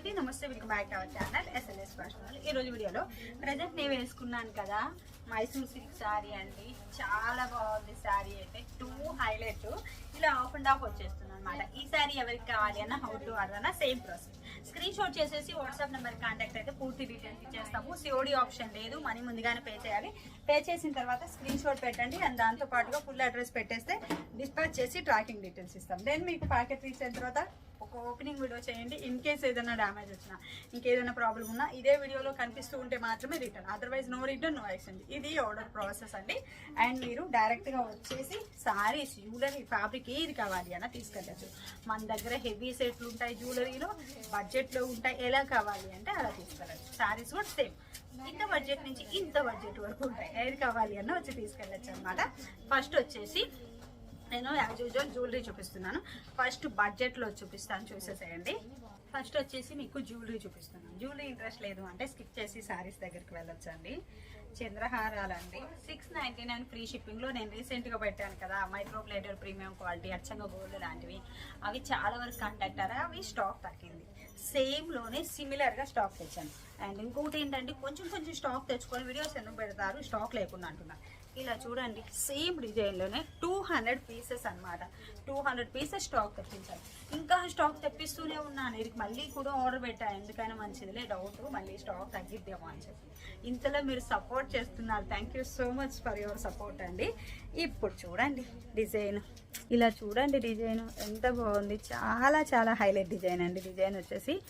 అండి నమస్తే welcome back our channel SLS fashion ఈ రోజు వీడియోలో ప్రజెంట్ నేను వేసుకున్నాను కదా మైసూర్ సిల్క్ శారీ అండి. చాలా బాగుంది శారీ అయితే. టూ హైలైట్ ఇలా ఆఫ్ అండ్ ఆఫ్ వచ్చేస్తుంది అనమాట ఈ శారీ ఎవరికి కావాలి అన్న హౌ టు ఆర్డర్ అన్న సేమ్ ప్రాసెస్ స్క్రీన్ షాట్ చేసేసి వాట్సాప్ నెంబర్ కాంటాక్ట్ అయితే పూర్తి డీటెయిల్స్ ఇచ్చేస్తాము. సిఓడి ఆప్షన్ లేదు మనీ ముందుగానే పే చేయాలి. పే చేసిన తర్వాత స్క్రీన్ షాట్ పెట్టండి అండ్ దాంతో పాటుగా ఫుల్ అడ్రస్ పెట్టేస్తే డిస్పాచ్ చేసి ట్రాకింగ్ డీటెయిల్స్ ఇస్తాం. దెన్ మీకు ప్యాకెట్ రీచ్ అయిన తర్వాత ఒక ఓపెనింగ్ వీడియో చేయండి ఇన్ కేస్ ఏదైనా డ్యామేజ్ వచ్చినా ఇంకేదైనా ప్రాబ్లం ఉన్నా ఇదే వీడియోలో కనిపిస్తూ ఉంటే మాత్రమే return otherwise no return no exchange ఇది ఆర్డర్ ప్రాసెస్ అండి. అండ్ మీరు డైరెక్ట్గా వచ్చేసి సారీస్ జ్యువెలరీ ఫ్యాబ్రిక్ ఏది కావాలి అన్న తీసుకెళ్ళచ్చు. మన దగ్గర హెవీ సెట్లు ఉంటాయి జ్యువెలరీలో బడ్జెట్లో ఉంటాయి ఎలా కావాలి అంటే అలా తీసుకెళ్ళచ్చు. సారీస్ కూడా సేమ్ ఇంత బడ్జెట్ నుంచి ఇంత బడ్జెట్ వరకు ఉంటాయి. ఏది కావాలి అన్న వచ్చి తీసుకెళ్ళచ్చు అనమాట ఫస్ట్ వచ్చేసి నేను యాజ్ యూజువల్ జ్యువెలరీ చూపిస్తున్నాను. ఫస్ట్ బడ్జెట్లో చూపిస్తాను చూసేసేయండి. ఫస్ట్ వచ్చేసి మీకు జ్యువెలరీ చూపిస్తున్నాను. జ్యువెలరీ ఇంట్రెస్ట్ లేదు అంటే స్కిప్ చేసి శారీస్ దగ్గరికి వెళ్ళొచ్చండి. చంద్రహారాలండి. సిక్స్ నైంటీ నైన్ ఫ్రీ షిప్పింగ్లో నేను రీసెంట్గా పెట్టాను కదా మైక్రోప్లేటర్ ప్రీమియం క్వాలిటీ అచ్చంగా గోల్డ్ లాంటివి. అవి చాలా వరకు కండక్టర్ అవి స్టాక్ తగ్గింది. సేమ్లోనే సిమిలర్గా స్టాక్ తెచ్చాను. అండ్ ఇంకొకటి ఏంటంటే కొంచెం కొంచెం స్టాక్ తెచ్చుకొని వీడియోస్ ఎందుకు పెడతారు? స్టాక్ లేకుండా అంటున్నారు ఇలా చూడండి సేమ్ డిజైన్లోనే టూ హండ్రెడ్ పీసెస్ అనమాట టూ హండ్రెడ్ పీసెస్ స్టాక్ తెప్పించాను ఇంకా స్టాక్ తెప్పిస్తూనే ఉన్నాను. ఇది మళ్ళీ కూడా ఆర్డర్ పెట్టాను ఎందుకైనా మంచిదిలే డౌట్ మళ్ళీ స్టాక్ తగ్గిద్దామో అని చెప్పి. ఇంతలో మీరు సపోర్ట్ చేస్తున్నారు. Thank you so much for your support అండి. ఇప్పుడు చూడండి డిజైన్. ఇలా చూడండి డిజైన్. ఎంత బాగుంది. చాలా చాలా హైలైట్ డిజైన్ అండి. డిజైన్ వచ్చేసి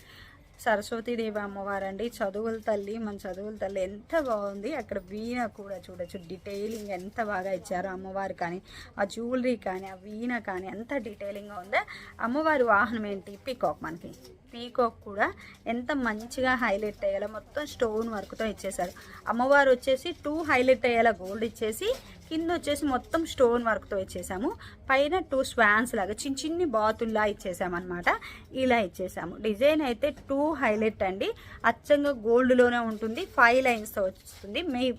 సరస్వతీదేవి అమ్మవారండి. చదువుల తల్లి మన చదువుల తల్లి ఎంత బాగుంది. అక్కడ వీణ కూడా చూడొచ్చు. డీటెయిలింగ్ ఎంత బాగా ఇచ్చారు అమ్మవారు కానీ ఆ జ్యువెలరీ కానీ ఆ వీణ కానీ ఎంత డీటెయిలింగ్గా ఉందో? అమ్మవారి వాహనం ఏంటి? పికాక్ మనకి. పీకాక్ కూడా ఎంత మంచిగా హైలైట్ అయ్యేలా మొత్తం స్టోన్ వర్క్తో ఇచ్చేసారు అమ్మవారు వచ్చేసి టూ హైలైట్ అయ్యేలా గోల్డ్ ఇచ్చేసి కింద వచ్చేసి మొత్తం స్టోన్ వర్క్తో ఇచ్చేసాము పైన టూ స్వాన్స్ లాగా చిన్న చిన్ని బాతుల్లా ఇచ్చేసామన్నమాట ఇలా ఇచ్చేసాము డిజైన్ అయితే టూ హైలైట్ అండి. అచ్చంగా గోల్డ్లోనే ఉంటుంది. ఫైవ్ లైన్స్తో వస్తుంది. మీ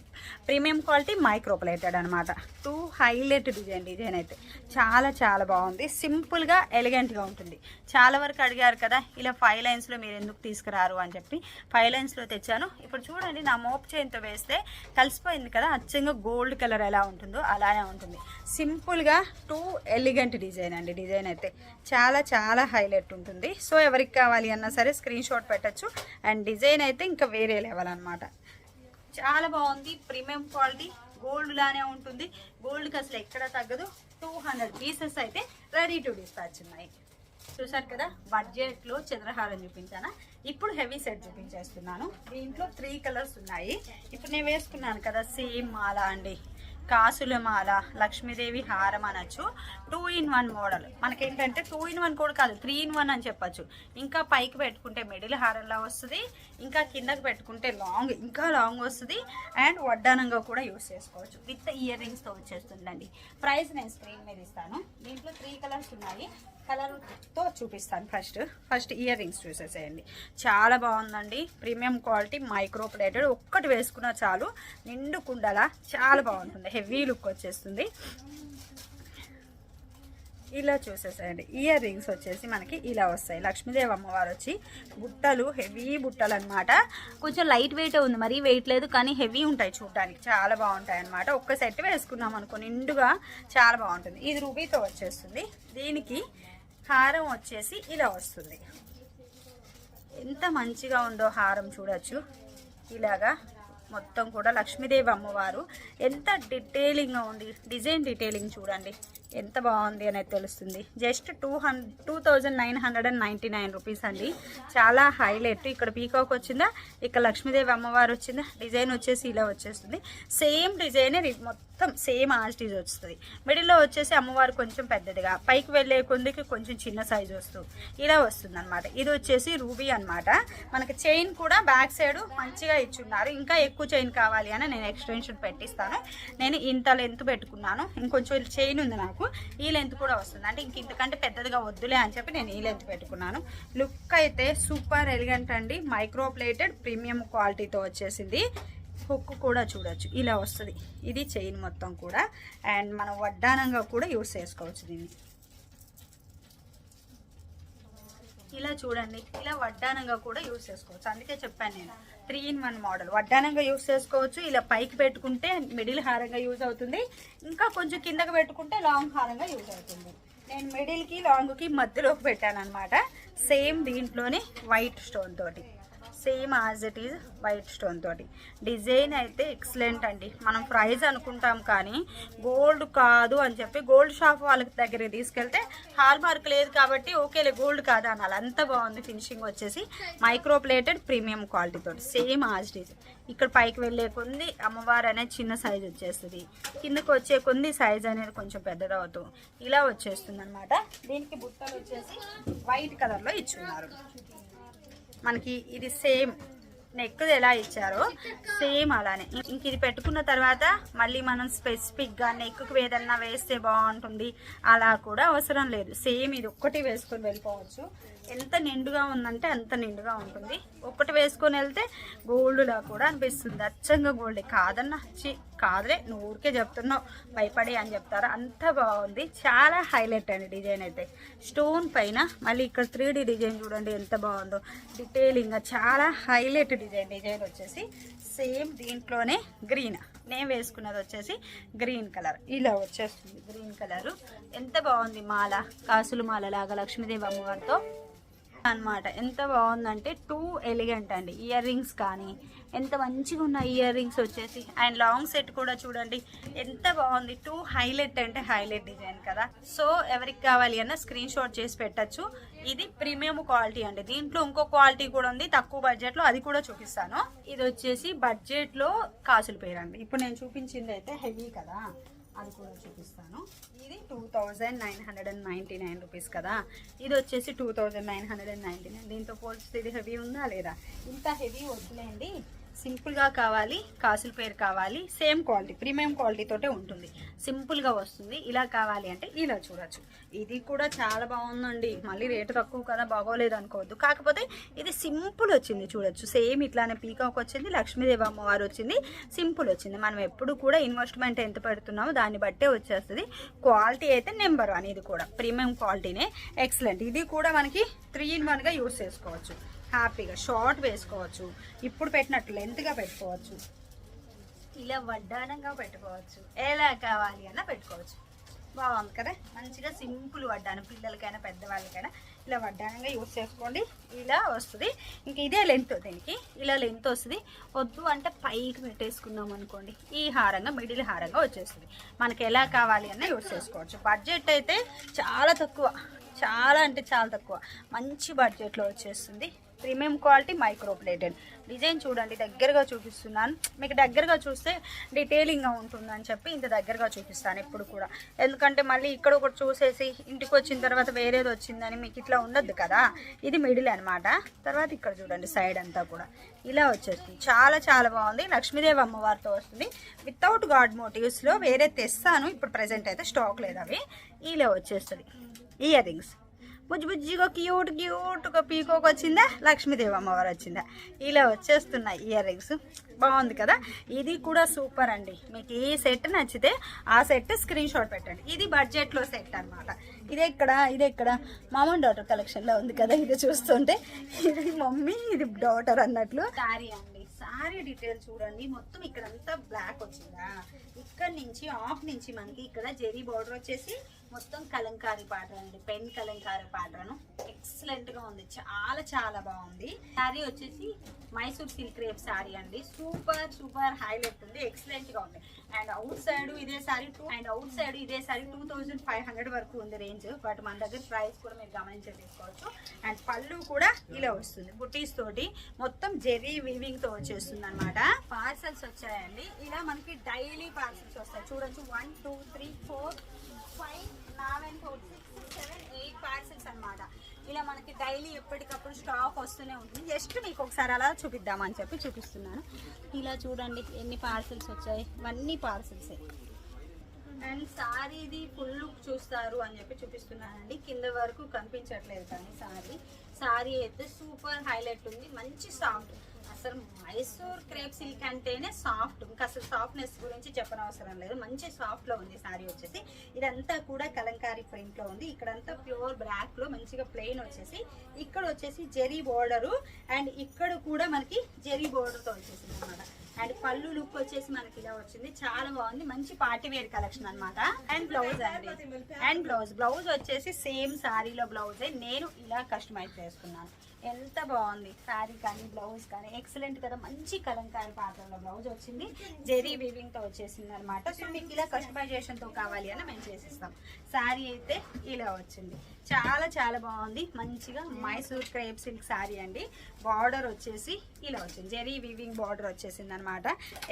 ప్రీమియం క్వాలిటీ మైక్రోప్లేటెడ్ అనమాట టూ హైలైట్ డిజైన్ డిజైన్ అయితే. చాలా చాలా బాగుంది. సింపుల్గా ఎలిగెంట్గా ఉంటుంది. చాలా వరకు అడిగారు కదా ఇలా ఫైవ్ లైన్స్లో మీరు ఎందుకు తీసుకురారు అని చెప్పి ఫైవ్ లైన్స్లో తెచ్చాను. ఇప్పుడు చూడండి నా మోప్ చేయంతో వేస్తే కలిసిపోయింది కదా అచ్చంగా గోల్డ్ కలర్ ఎలా ఉంటుందో అలానే ఉంటుంది. సింపుల్గా టూ ఎలిగెంట్ డిజైన్ అండి డిజైన్ అయితే. చాలా చాలా హైలైట్ ఉంటుంది. సో ఎవరికి కావాలి అన్నా సరే స్క్రీన్ షాట్ పెట్టచ్చు. అండ్ డిజైన్ అయితే ఇంకా వేరే లెవెల్ అనమాట చాలా బాగుంది ప్రీమియం క్వాలిటీ గోల్డ్ లానే ఉంటుంది. గోల్డ్కి అసలు ఎక్కడ తగ్గదు. టూ హండ్రెడ్ పీసెస్ అయితే రెడీ టు డిస్పాచ్ ఉన్నాయి. చూసారు కదా బడ్జెట్లో చంద్రహారం చూపించానా? ఇప్పుడు హెవీ సెట్ చూపించేస్తున్నాను. దీంట్లో త్రీ కలర్స్ ఉన్నాయి. ఇప్పుడు నేను వేసుకున్నాను కదా సేమ్ మాల అండి. కాసుల మాల లక్ష్మీదేవి హారం అనొచ్చు. Two in one model. మనకేంటంటే టూ ఇన్ వన్ కూడా కాదు త్రీ ఇన్ వన్ అని చెప్పొచ్చు. ఇంకా పైకి పెట్టుకుంటే మిడిల్ హారంలా వస్తుంది ఇంకా కిందకి పెట్టుకుంటే లాంగ్ ఇంకా లాంగ్ వస్తుంది అండ్ వడ్డానంగా కూడా యూస్ చేసుకోవచ్చు. విత్ ఇయర్ రింగ్స్తో వచ్చేస్తుందండి. ప్రైస్ నేను స్క్రీన్ మీద ఇస్తాను. దీంట్లో త్రీ కలర్స్ ఉన్నాయి. కలర్తో చూపిస్తాను ఫస్ట్. ఫస్ట్ ఇయర్ రింగ్స్ చూసేసేయండి. చాలా బాగుందండి. ప్రీమియం క్వాలిటీ మైక్రో ప్లేటెడ్ ఒక్కటి వేసుకున్నా చాలు. నిండు కుండలా చాలా బాగుంటుంది. హెవీ లుక్ వచ్చేస్తుంది. ఇలా చూసేసేయండి. ఇయర్ రింగ్స్ వచ్చేసి మనకి ఇలా వస్తాయి. లక్ష్మీదేవి అమ్మవారు వచ్చి బుట్టలు హెవీ బుట్టలు అనమాట కొంచెం లైట్ వెయిట్ ఉంది. మరీ వెయిట్ లేదు కానీ హెవీ ఉంటాయి చూడడానికి. చాలా బాగుంటాయి అనమాట ఒక్క సెట్ వేసుకున్నాం అనుకో నిండుగా చాలా బాగుంటుంది. ఇది రూబీతో వచ్చేస్తుంది. దీనికి హారం వచ్చేసి ఇలా వస్తుంది. ఎంత మంచిగా ఉందో హారం చూడొచ్చు. ఇలాగా మొత్తం కూడా లక్ష్మీదేవి అమ్మవారు. ఎంత డీటెయిలింగ్గా ఉంది. డిజైన్ డీటెయిలింగ్ చూడండి. ఎంత బాగుంది అనేది తెలుస్తుంది. Just two hundred two thousand nine hundred and ninety nine rupees అండి. చాలా హైలైట్ ఇక్కడ పీకాక్ వచ్చిందా? ఇక్కడ లక్ష్మీదేవి అమ్మవారు వచ్చిందా? డిజైన్ వచ్చేసి ఇలా వచ్చేస్తుంది. సేమ్ డిజైనే మొత్తం మొత్తం సేమ్ ఆస్టీజ్ వస్తుంది. మిడిల్లో వచ్చేసి అమ్మవారు కొంచెం పెద్దదిగా పైకి వెళ్ళే కొందికి కొంచెం చిన్న సైజ్ వస్తూ ఇలా వస్తుంది అనమాట ఇది వచ్చేసి రూబీ అనమాట మనకి చైన్ కూడా బ్యాక్ సైడ్ మంచిగా ఇచ్చున్నారు. ఇంకా ఎక్కువ చైన్ కావాలి అని నేను ఎక్స్టెన్షన్ పెట్టిస్తాను. నేను ఇంత లెంత్ పెట్టుకున్నాను. ఇంకొంచెం చైన్ ఉంది నాకు. ఈ లెంత్ కూడా వస్తుంది. అంటే ఇంక ఇంతకంటే పెద్దదిగా వద్దులే అని చెప్పి నేను ఈ లెంత్ పెట్టుకున్నాను. లుక్ అయితే సూపర్ ఎలిగెంట్ అండి. మైక్రో ప్లేటెడ్ ప్రీమియం క్వాలిటీతో వచ్చేసింది. హుక్ కూడా చూడొచ్చు. ఇలా వస్తుంది. ఇది చైన్ మొత్తం కూడా. అండ్ మనం వడ్డానంగా కూడా యూస్ చేసుకోవచ్చు దీన్ని. ఇలా చూడండి. ఇలా వడ్డానంగా కూడా యూస్ చేసుకోవచ్చు. అందుకే చెప్పాను నేను. Three in one model. వడ్డానంగా use చేసుకోవచ్చు. ఇలా పైకి పెట్టుకుంటే మిడిల్ హారంగా యూజ్ అవుతుంది. ఇంకా కొంచెం కిందకి పెట్టుకుంటే లాంగ్ హారంగా యూజ్ అవుతుంది. నేను మిడిల్కి లాంగ్కి మధ్యలోకి పెట్టాను అనమాట సేమ్ దీంట్లోనే వైట్ స్టోన్ తోటి. Same as it is white stone తోటి. డిజైన్ అయితే ఎక్సలెంట్ అండి. మనం ప్రైజ్ అనుకుంటాం కానీ గోల్డ్ కాదు అని చెప్పి గోల్డ్ షాప్ వాళ్ళకి దగ్గర తీసుకెళ్తే హాల్ మార్క్ లేదు కాబట్టి ఓకేలే గోల్డ్ కాదు అనాలి. అంత బాగుంది ఫినిషింగ్ వచ్చేసి మైక్రో ప్లేటెడ్ ప్రీమియం క్వాలిటీ తోటి. సేమ్ యాజ్ ఇట్ ఈజ్ ఇక్కడ పైకి వెళ్ళే కొంది అమ్మవారు అనేది చిన్న సైజ్ వచ్చేస్తుంది. కిందకి వచ్చే కొంది సైజ్ అనేది కొంచెం పెద్దదవుతూ ఇలా వచ్చేస్తుంది అనమాట దీనికి బుట్టలు వచ్చేసి వైట్ కలర్లో ఇచ్చున్నారు. మనకి ఇది సేమ్ నెక్ ఎలా ఇచ్చారో సేమ్ అలానే. ఇంక ఇది పెట్టుకున్న తర్వాత మళ్ళీ మనం స్పెసిఫిక్గా నెక్కు ఏదన్నా వేస్తే బాగుంటుంది అలా కూడా అవసరం లేదు. సేమ్ ఇది ఒక్కటి వేసుకొని వెళ్ళిపోవచ్చు. ఎంత నిండుగా ఉందంటే అంత నిండుగా ఉంటుంది. ఒక్కటి వేసుకొని వెళ్తే గోల్డ్లా కూడా అనిపిస్తుంది. అచ్చంగా గోల్డ్ కాదన్నా. చి కాదులే. నువ్వు ఊరికే చెప్తున్నావు. భయపడి అని చెప్తారు. అంత బాగుంది. చాలా హైలైట్ అండి డిజైన్ అయితే. స్టోన్ పైన మళ్ళీ ఇక్కడ త్రీ డిజైన్ చూడండి ఎంత బాగుందో. డీటెయిలింగ్ చాలా హైలైట్ డిజైన్ డిజైన్ వచ్చేసి సేమ్ దీంట్లోనే గ్రీన్. నేను వేసుకున్నది వచ్చేసి గ్రీన్ కలర్. ఇలా వచ్చేస్తుంది గ్రీన్ కలర్. ఎంత బాగుంది మాల. కాసులు మాల లాగా లక్ష్మీదేవి అమ్మవారితో. అన్నమాట. ఎంత బాగుందంటే టూ ఎలిగెంట్ అండి. ఇయర్ రింగ్స్ కానీ ఎంత మంచిగా ఉన్న ఇయర్ రింగ్స్ వచ్చేసి అండ్ లాంగ్ సెట్ కూడా చూడండి ఎంత బాగుంది. టూ హైలైట్ అంటే హైలైట్ డిజైన్ కదా. సో ఎవరికి కావాలి అన్న స్క్రీన్ షాట్ చేసి పెట్టచ్చు. ఇది ప్రీమియం క్వాలిటీ అండి. దీంట్లో ఇంకో క్వాలిటీ కూడా ఉంది. తక్కువ బడ్జెట్లో అది కూడా చూపిస్తాను. ఇది వచ్చేసి బడ్జెట్లో కాసులు పేరండి. ఇప్పుడు నేను చూపించింది అయితే హెవీ కదా. అది కూడా చూపిస్తాను. ఇది two thousand nine hundred and ninety nine rupees కదా. ఇది వచ్చేసి two thousand nine hundred and ninety nine. దీంతో పోల్చితే ఇది హెవీ ఉందా లేదా? ఇంత హెవీ వద్దులేండి. సింపుల్గా కావాలి కాసుల పేరు కావాలి సేమ్ క్వాలిటీ ప్రీమియం క్వాలిటీతోటే ఉంటుంది. సింపుల్గా వస్తుంది. ఇలా కావాలి అంటే ఇలా చూడొచ్చు. ఇది కూడా చాలా బాగుందండి. మళ్ళీ రేటు తక్కువ కదా బాగోలేదు అనుకోవద్దు. కాకపోతే ఇది సింపుల్ వచ్చింది చూడొచ్చు. సేమ్ ఇట్లానే పీకాక్ వచ్చింది లక్ష్మీదేవి అమ్మవారు వచ్చింది సింపుల్ వచ్చింది. మనం ఎప్పుడు కూడా ఇన్వెస్ట్మెంట్ ఎంత పెడుతున్నామో దాన్ని బట్టే వచ్చేస్తుంది. క్వాలిటీ అయితే నెంబర్ వన్ ఇది కూడా. ప్రీమియం క్వాలిటీనే. ఎక్సలెంట్. ఇది కూడా మనకి త్రీ ఇన్ వన్గా యూస్ చేసుకోవచ్చు. హ్యాపీగా షార్ట్ వేసుకోవచ్చు. ఇప్పుడు పెట్టినట్టు లెంత్గా పెట్టుకోవచ్చు. ఇలా వడ్డానంగా పెట్టుకోవచ్చు. ఎలా కావాలి అన్నా పెట్టుకోవచ్చు. బాగుంది కదా? మంచిగా సింపుల్ వడ్డానం. పిల్లలకైనా పెద్దవాళ్ళకైనా ఇలా వడ్డానంగా యూజ్ చేసుకోండి. ఇలా వస్తుంది. ఇంక ఇదే లెంత్ దీనికి. ఇలా లెంత్ వస్తుంది. వద్దు అంటే పైకి పెట్టేసుకుందాం అనుకోండి. ఈ హారంగా మిడిల్ హారంగా వచ్చేస్తుంది. మనకి ఎలా కావాలి అన్న యూజ్ చేసుకోవచ్చు. బడ్జెట్ అయితే చాలా తక్కువ. చాలా అంటే చాలా తక్కువ. మంచి బడ్జెట్లో వచ్చేస్తుంది. Premium quality micro plated design చూడండి దగ్గరగా చూపిస్తున్నాను. మీకు దగ్గరగా చూస్తే డీటెయిలింగ్గా ఉంటుందని చెప్పి ఇంత దగ్గరగా చూపిస్తాను ఎప్పుడు కూడా. ఎందుకంటే మళ్ళీ ఇక్కడ ఒకటి చూసేసి ఇంటికి వచ్చిన తర్వాత వేరేది వచ్చిందని మీకు ఇట్లా ఉండద్దు కదా. ఇది మిడిల్ అనమాట తర్వాత ఇక్కడ చూడండి సైడ్ అంతా కూడా. ఇలా వచ్చేస్తుంది. చాలా చాలా బాగుంది. లక్ష్మీదేవి అమ్మవారితో వస్తుంది. వితౌట్ గాడ్ మోటివ్స్లో వేరే తెస్తాను. ఇప్పుడు ప్రజెంట్ అయితే స్టాక్ లేదు అవి. ఇలా వచ్చేస్తుంది. ఇయర్ రింగ్స్ బుజ్జి బుజ్జిగా క్యూట్ క్యూట్గా పీకోక్ వచ్చిందా లక్ష్మీదేవి అమ్మవారు వచ్చిందా. ఇలా వచ్చేస్తున్నాయి ఇయర్ రింగ్స్ బాగుంది కదా? ఇది కూడా సూపర్ అండి. మీకు ఏ సెట్ నచ్చితే ఆ సెట్ స్క్రీన్ షాట్ పెట్టండి. ఇది బడ్జెట్లో సెట్ అన్నమాట. ఇది ఎక్కడ? ఇది ఎక్కడ? మామ డాటర్ కలెక్షన్లో ఉంది కదా? ఇది చూస్తుంటే. ఇది మమ్మీ ఇది డాటర్ అన్నట్లు. సారీ అండి. సారీ డీటెయిల్ చూడండి. మొత్తం ఇక్కడంతా బ్లాక్ వచ్చిందా? ఇక్కడ నుంచి ఆఫ్ నుంచి మనకి ఇక్కడ జెరీ బార్డర్ వచ్చేసి మొత్తం కలంకారీ పాటలు అండి. పెన్ కలంకారీ పాటలను ఎక్సలెంట్గా ఉంది. చాలా చాలా బాగుంది. శారీ వచ్చేసి మైసూర్ సిల్క్ రేప్ శారీ అండి. సూపర్ సూపర్ హైలైట్ ఉంది. ఎక్సలెంట్గా ఉంది. అండ్ అవుట్ సైడ్ ఇదే sari two and outside ఇదే sari two thousand five hundred వరకు ఉంది రేంజ్. బట్ మన దగ్గర ప్రైస్ కూడా మీరు గమనించి తీసుకోవచ్చు. అండ్ పళ్ళు కూడా ఇలా వస్తుంది. బుటీస్ తోటి మొత్తం జెరీ వివింగ్తో వచ్చేస్తుంది అనమాట పార్సల్స్ వచ్చాయండి. ఇలా మనకి డైలీ పార్సల్స్ వస్తాయి. చూడొచ్చు. One two three four five seven four six seven eight parcels అన్నమాట. ఇలా మనకి డైలీ ఎప్పటికప్పుడు స్టాక్ వస్తూనే ఉంటుంది. జస్ట్ మీకు ఒకసారి అలా చూపిద్దామని చెప్పి చూపిస్తున్నాను. ఇలా చూడండి ఎన్ని పార్సల్స్ వచ్చాయి? ఇవన్నీ పార్సల్సే. అండ్ సారీది ఫుల్ లుక్ చూస్తారు అని చెప్పి చూపిస్తున్నానండి. కింద వరకు కనిపించట్లేదు కానీ సారీ. సారీ అయితే సూపర్ హైలైట్ ఉంది. మంచి సాఫ్ట్. అసలు మైసూర్ క్రేప్ సిల్క్ అంటేనే సాఫ్ట్ ఇంకా అసలు సాఫ్ట్నెస్ గురించి చెప్పనవసరం లేదు. మంచి సాఫ్ట్లో ఉంది సారీ వచ్చేసి. ఇదంతా కూడా కలంకారీ ప్రింట్లో ఉంది. ఇక్కడంతా ప్యూర్ బ్లాక్లో మంచిగా ప్లెయిన్ వచ్చేసి. ఇక్కడ వచ్చేసి జెరీ బోర్డరు. అండ్ ఇక్కడ కూడా మనకి జెరీ బోర్డర్తో వచ్చేసింది అనమాట అండ్ పళ్ళు లుక్ వచ్చేసి మనకి ఇలా వచ్చింది. చాలా బాగుంది. మంచి పార్టీ వేర్ కలెక్షన్ అన్నమాట. అండ్ బ్లౌజ్ అండి. And blouse. బ్లౌజ్ వచ్చేసి సేమ్ సారీలో బ్లౌజే. నేను ఇలా కస్టమైజ్ చేసుకున్నాను. ఎంత బాగుంది. శారీ కానీ బ్లౌజ్ కానీ. ఎక్సలెంట్ కదా. మంచి కలంకారీ పాత్రలో బ్లౌజ్ వచ్చింది. జెరీ వీవింగ్తో వచ్చేసింది అనమాట సో మీకు ఇలా కస్టమైజేషన్తో కావాలి అని మేము చేసిస్తాం. శారీ అయితే ఇలా వచ్చింది. చాలా చాలా బాగుంది. మంచిగా మైసూర్ క్రేప్ సిల్క్ శారీ అండి. బార్డర్ వచ్చేసి ఇలా వచ్చింది. జెరీ వీవింగ్ బార్డర్ వచ్చేసింది అనమాట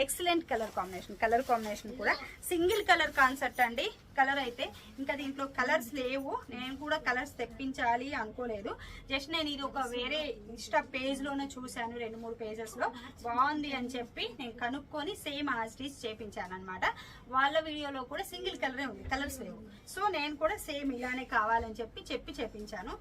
excellent colour combination colour combination కూడా సింగిల్ కలర్ కాన్సెప్ట్ అండి. కలర్ అయితే ఇంకా దీంట్లో కలర్స్ లేవు. నేను కూడా కలర్స్ తెప్పించాలి అనుకోలేదు. జస్ట్ నేను ఇది ఒక వేరే ఇన్స్టా పేజ్లోనే చూశాను రెండు మూడు పేజెస్లో. బాగుంది అని చెప్పి నేను కనుక్కొని సేమ్ ఆస్టీస్ చేపించాను అనమాట వాళ్ళ వీడియోలో కూడా సింగిల్ కలరే ఉంది కలర్స్ లేవు. సో నేను కూడా సేమ్ ఇలానే కావాలని చెప్పి చెప్పి చేపించాను.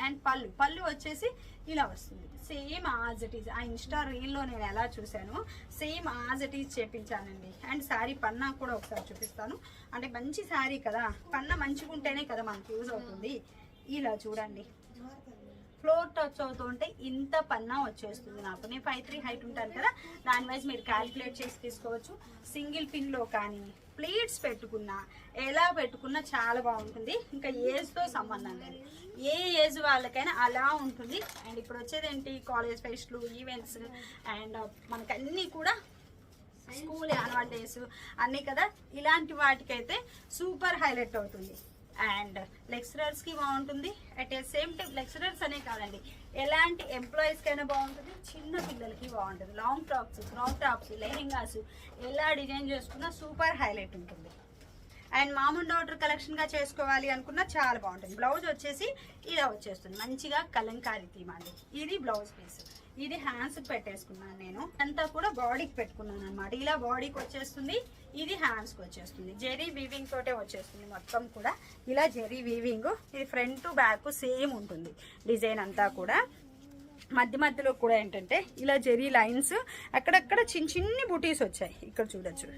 అండ్ పళ్ళు పళ్ళు వచ్చేసి ఇలా వస్తుంది. సేమ్ ఆజ్ ఇట్ ఈజ్ ఆ ఇన్స్టా రీల్లో నేను ఎలా చూశాను సేమ్ ఆజ్ ఇట్ ఈజ్ చేపించానండి. అండ్ శారీ పన్నా కూడా ఒకసారి చూపిస్తాను. అంటే మంచి శారీ కదా. పన్నా మంచిగా ఉంటేనే కదా మనకి యూజ్ అవుతుంది. ఇలా చూడండి. ఫ్లోర్ టచ్ అవుతుంటే ఇంత పన్నా వచ్చేస్తుంది నాకు. నేను ఫైవ్ త్రీ హైట్ ఉంటాను కదా. దాని వైజ్ మీరు క్యాలిక్యులేట్ చేసి తీసుకోవచ్చు. సింగిల్ పిన్లో కానీ ప్లేట్స్ పెట్టుకున్నా ఎలా పెట్టుకున్నా చాలా బాగుంటుంది. ఇంకా ఏజ్తో సంబంధం లేదు. ఏ ఏజ్ వాళ్ళకైనా అలా ఉంటుంది. అండ్ ఇప్పుడు వచ్చేది ఏంటి కాలేజ్ ఫెస్ట్లు ఈవెంట్స్ అండ్ uh, మనకన్నీ కూడా స్కూల్ యాన్యువల్ డేస్ అన్నీ కదా. ఇలాంటి వాటికైతే సూపర్ హైలైట్ అవుతుంది. అండ్ లెక్చరర్స్కి బాగుంటుంది. At a same time lecturers అనే కాదండి ఎలాంటి ఎంప్లాయీస్కైనా బాగుంటుంది చిన్న పిల్లలకి బాగుంటుంది. Long tops crop tops lehengas ఎలా డిజైన్ చేసుకున్నా సూపర్ హైలైట్ ఉంటుంది. అండ్ మామూలు డాటర్ కలెక్షన్గా చేసుకోవాలి అనుకున్నా చాలా బాగుంటుంది. బ్లౌజ్ వచ్చేసి ఇలా వచ్చేస్తుంది. మంచిగా కలంకారీ తీమండి ఇది బ్లౌజ్ పీస్. ఇది హ్యాండ్స్ పెట్టేసుకున్నాను నేను. అంతా కూడా బాడీకి పెట్టుకున్నాను అనమాట ఇలా బాడీకి వచ్చేస్తుంది ఇది హ్యాండ్స్కి వచ్చేస్తుంది. జెరీ వీవింగ్ తోటే వచ్చేస్తుంది మొత్తం కూడా. ఇలా జెరీ వీవింగ్ ఇది ఫ్రంట్ బ్యాక్ సేమ్ ఉంటుంది డిజైన్ అంతా కూడా. మధ్య మధ్యలో కూడా ఏంటంటే ఇలా జెరీ లైన్స్ అక్కడక్కడ చిన్న చిన్ని బుటీస్ వచ్చాయి. ఇక్కడ చూడొచ్చు.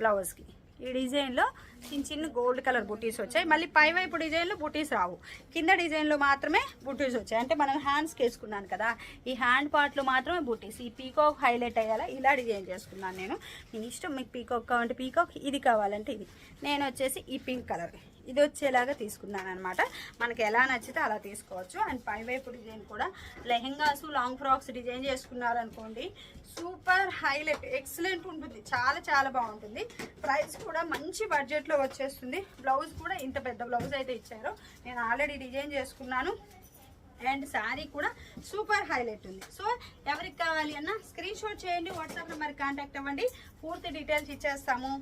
బ్లౌజ్కి ఈ డిజైన్లో చిన్న చిన్న గోల్డ్ కలర్ బుటీస్ వచ్చాయి. మళ్ళీ పై వైపు డిజైన్లో బుటీస్ రావు. కింద డిజైన్లో మాత్రమే బుటీస్ వచ్చాయి. అంటే మనం హ్యాండ్స్కి వేసుకున్నాను కదా ఈ హ్యాండ్ పార్ట్లో మాత్రమే బుటీస్. ఈ పీకాక్ హైలైట్ అయ్యేలా ఇలా డిజైన్ చేసుకున్నాను నేను. మీ ఇష్టం మీకు పీకాక్ కావాలంటే పీకాక్ ఇది కావాలంటే ఇది. నేను వచ్చేసి ఈ పింక్ కలర్. ఇది వచ్చేలాగా తీసుకున్నాను అనమాట మనకి ఎలా నచ్చితే అలా తీసుకోవచ్చు. అండ్ పైవైపు డిజైన్ కూడా లెహెంగాస్ లాంగ్ ఫ్రాక్స్ డిజైన్ చేసుకున్నారనుకోండి సూపర్ హైలైట్ ఎక్సలెంట్ ఉంటుంది. చాలా చాలా బాగుంటుంది. ప్రైస్ కూడా మంచి బడ్జెట్లో వచ్చేస్తుంది. బ్లౌజ్ కూడా ఇంత పెద్ద బ్లౌజ్ అయితే ఇచ్చారు. నేను ఆల్రెడీ డిజైన్ చేసుకున్నాను. అండ్ శారీ కూడా సూపర్ హైలైట్ ఉంది. సో ఎవరికి కావాలి అన్న స్క్రీన్ షాట్ చేయండి వాట్సాప్ నెంబర్ కాంటాక్ట్ అవ్వండి. పూర్తి డీటెయిల్స్ ఇచ్చేస్తాము.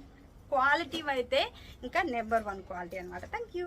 క్వాలిటీ అయితే ఇంకా నెంబర్ వన్ క్వాలిటీ అనమాట థ్యాంక్ యూ